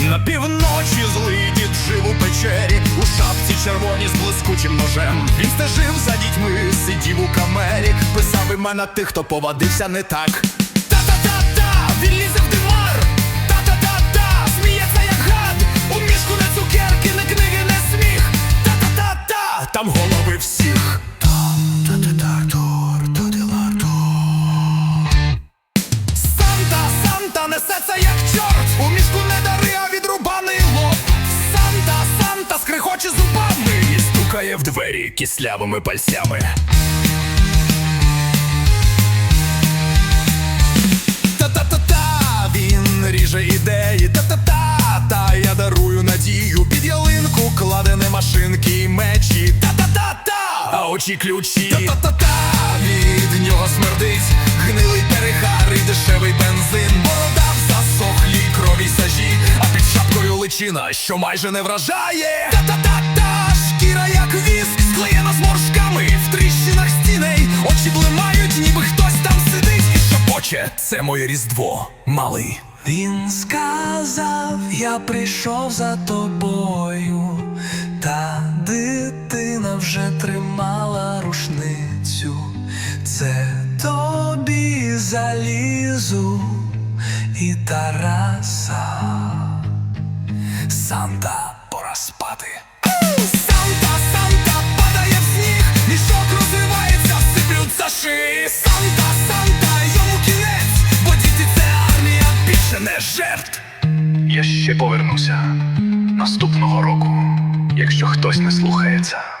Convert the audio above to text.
На півночі злий дід жив у печері, у шапці червоні з блискучим ножем. Він стежив за дітьми, сидів у камері, писав імена тих, хто повадився не так. Стукає в двері кислявими пальцями. Та-та-та-та, він ріже ідеї. Та-та-та, та я дарую надію. Під ялинку кладене машинки і мечі. Та-та-та-та, а очі ключі. Та-та-та-та, від нього смердить Гнилий перегар і дешевий бензин. Борода в засохлій крові сажі А під шапкою личина, що майже не вражає. Та-та-та-та, віск Склеєна зморшками в тріщинах стіней Очі блимають, ніби хтось там сидить І шепоче, це моє різдво, малий Він сказав, я прийшов за тобою, та дитина вже тримала рушницю. Це тобі залізу і Тараса. Санта, пора спати. Санта, не жертв Я ще повернуся наступного року, якщо хтось не слухається.